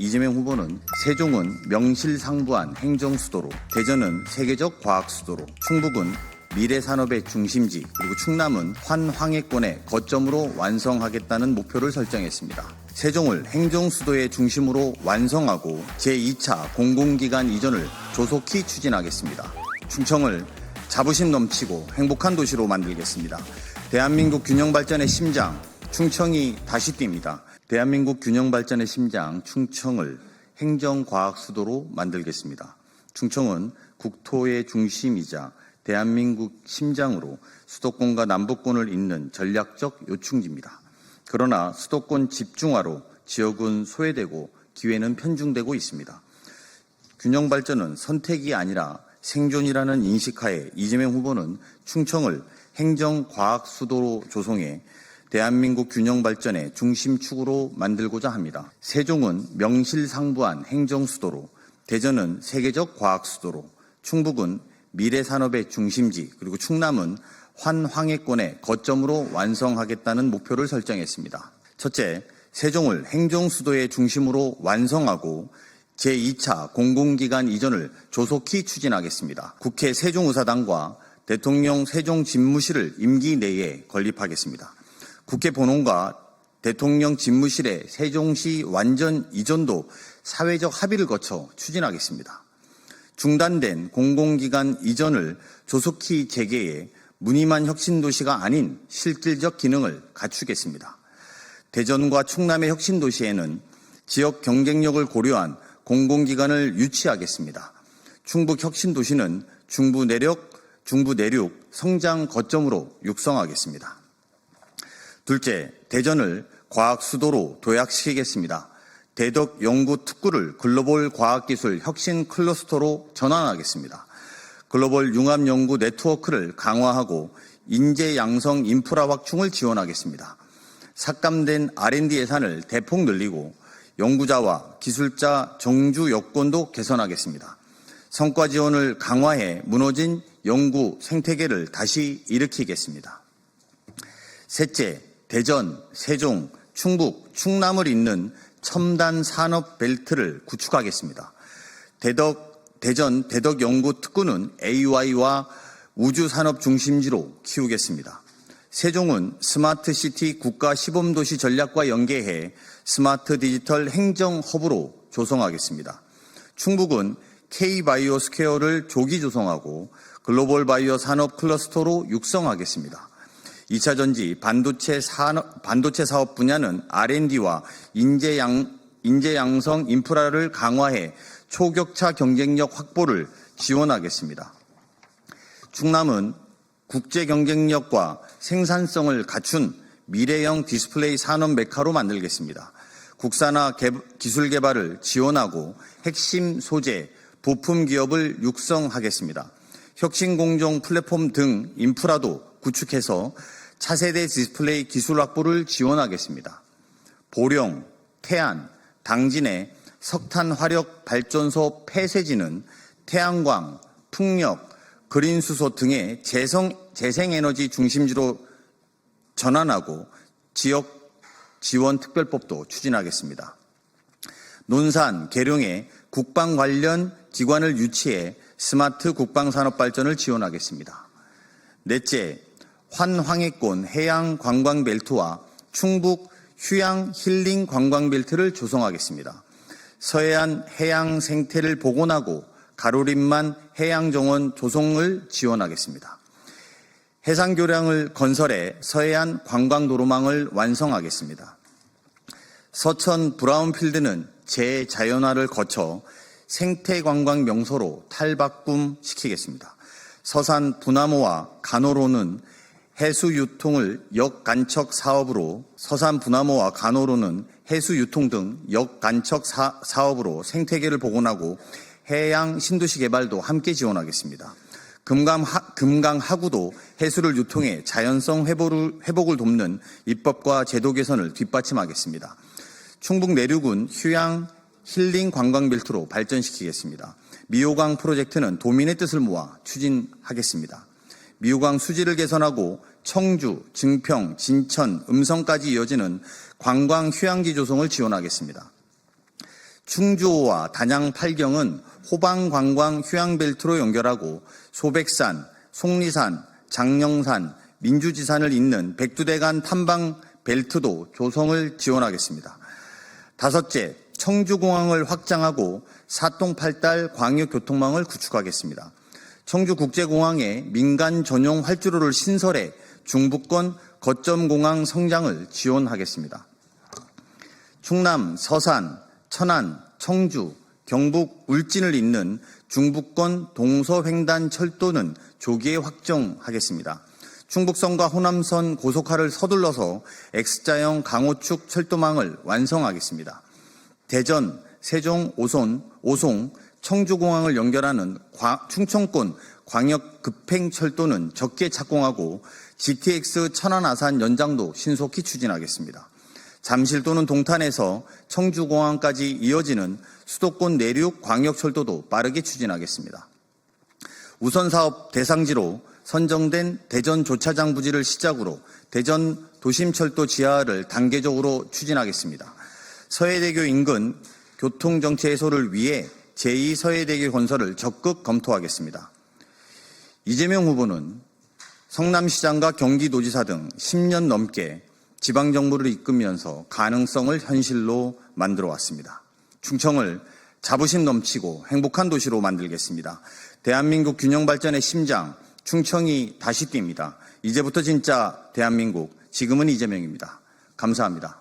이재명 후보는 세종은 명실상부한 행정 수도로, 대전은 세계적 과학 수도로, 충북은 미래 산업의 중심지, 그리고 충남은 환황해권의 거점으로 완성하겠다는 목표를 설정했습니다. 세종을 행정 수도의 중심으로 완성하고 제2차 공공기관 이전을 조속히 추진하겠습니다. 충청을 자부심 넘치고 행복한 도시로 만들겠습니다. 대한민국 균형 발전의 심장, 충청이 다시 뜁니다. 대한민국 균형 발전의 심장, 충청을 행정과학 수도로 만들겠습니다. 충청은 국토의 중심이자 대한민국 심장으로 수도권과 남부권을 잇는 전략적 요충지입니다. 그러나 수도권 집중화로 지역은 소외되고 기회는 편중되고 있습니다. 균형 발전은 선택이 아니라 생존이라는 인식하에 이재명 후보는 충청을 행정과학 수도로 조성해 대한민국 균형 발전의 중심축으로 만들고자 합니다. 세종은 명실상부한 행정 수도로, 대전은 세계적 과학 수도로, 충북은 미래 산업의 중심지, 그리고 충남은 환황해권의 거점으로 완성하겠다는 목표를 설정했습니다. 첫째, 세종을 행정 수도의 중심으로 완성하고 제2차 공공기관 이전을 조속히 추진하겠습니다. 국회 세종의사당과 대통령 세종집무실을 임기 내에 건립하겠습니다. 국회 본원과 대통령 집무실의 세종시 완전 이전도 사회적 합의를 거쳐 추진하겠습니다. 중단된 공공기관 이전을 조속히 재개해 무늬만 혁신도시가 아닌 실질적 기능을 갖추겠습니다. 대전과 충남의 혁신도시에는 지역 경쟁력을 고려한 공공기관을 유치하겠습니다. 충북 혁신도시는 중부 내력, 중부 내륙 성장 거점으로 육성하겠습니다. 둘째, 대전을 과학 수도로 도약시키겠습니다. 대덕 연구 특구를 글로벌 과학기술 혁신 클러스터로 전환하겠습니다. 글로벌 융합 연구 네트워크를 강화하고 인재 양성 인프라 확충을 지원하겠습니다. 삭감된 R&D 예산을 대폭 늘리고 연구자와 기술자 정주 여건도 개선하겠습니다. 성과 지원을 강화해 무너진 연구 생태계를 다시 일으키겠습니다. 셋째, 대전, 세종, 충북, 충남을 잇는 첨단 산업 벨트를 구축하겠습니다. 대덕, 대전 대덕 연구 특구는 AI와 우주 산업 중심지로 키우겠습니다. 세종은 스마트 시티 국가 시범도시 전략과 연계해 스마트 디지털 행정 허브로 조성하겠습니다. 충북은 K-바이오 스퀘어를 조기 조성하고 글로벌 바이오 산업 클러스터로 육성하겠습니다. 2차 전지 반도체 산업, 반도체 사업 분야는 R&D와 인재 양, 인재 양성 인프라를 강화해 초격차 경쟁력 확보를 지원하겠습니다. 충남은 국제 경쟁력과 생산성을 갖춘 미래형 디스플레이 산업 메카로 만들겠습니다. 국산화 개, 기술 개발을 지원하고 핵심 소재, 부품 기업을 육성하겠습니다. 혁신공정 플랫폼 등 인프라도 구축해서 차세대 디스플레이 기술 확보를 지원하겠습니다. 보령, 태안, 당진의 석탄 화력 발전소 폐쇄지는 태양광, 풍력, 그린 수소 등의 재성, 재생에너지 중심지로 전환하고 지역 지원 특별법도 추진하겠습니다. 논산, 계룡에 국방 관련 기관을 유치해 스마트 국방 산업 발전을 지원하겠습니다. 넷째, 환황해권 해양 관광 벨트와 충북 휴양 힐링 관광 벨트를 조성하겠습니다. 서해안 해양 생태를 복원하고 가로림만 해양 정원 조성을 지원하겠습니다. 해상 교량을 건설해 서해안 관광 도로망을 완성하겠습니다. 서천 브라운필드는 재자연화를 거쳐 생태 관광 명소로 탈바꿈 시키겠습니다. 서산 부나모와 간호로는 해수 유통을 역간척 사업으로 서산 부나모와 간호로는 해수 유통 등 역간척 사, 사업으로 생태계를 복원하고 해양 신도시 개발도 함께 지원하겠습니다. 금강, 하, 금강 하구도 해수를 유통해 자연성 회복을, 회복을 돕는 입법과 제도 개선을 뒷받침하겠습니다. 충북 내륙은 휴양 힐링 관광벨트로 발전시키겠습니다. 미호강 프로젝트는 도민의 뜻을 모아 추진하겠습니다. 미호강 수지를 개선하고 청주, 증평, 진천, 음성까지 이어지는 관광 휴양지 조성을 지원하겠습니다. 충주호와 단양 팔경은 호방 관광 휴양벨트로 연결하고 소백산, 속리산, 장령산, 민주지산을 잇는 백두대간 탐방 벨트도 조성을 지원하겠습니다. 다섯째, 청주공항을 확장하고 사통팔달 광역교통망을 구축하겠습니다. 청주국제공항에 민간 전용 활주로를 신설해 중부권 거점공항 성장을 지원하겠습니다. 충남, 서산, 천안, 청주, 경북, 울진을 잇는 중부권 동서횡단 철도는 조기에 확정하겠습니다. 충북선과 호남선 고속화를 서둘러서 X자형 강호축 철도망을 완성하겠습니다. 대전, 세종, 오손, 오송, 청주공항을 연결하는 과- 충청권 광역 급행철도는 적게 착공하고 GTX 천안 아산 연장도 신속히 추진하겠습니다. 잠실 또는 동탄에서 청주공항까지 이어지는 수도권 내륙 광역철도도 빠르게 추진하겠습니다. 우선 사업 대상지로 선정된 대전 조차장 부지를 시작으로 대전 도심철도 지하를 단계적으로 추진하겠습니다. 서해대교 인근 교통정체 해소를 위해 제2 서해대교 건설을 적극 검토하겠습니다. 이재명 후보는 성남시장과 경기도지사 등 10년 넘게 지방정부를 이끌면서 가능성을 현실로 만들어 왔습니다. 충청을 자부심 넘치고 행복한 도시로 만들겠습니다. 대한민국 균형 발전의 심장, 충청이 다시 뜁니다. 이제부터 진짜 대한민국, 지금은 이재명입니다. 감사합니다.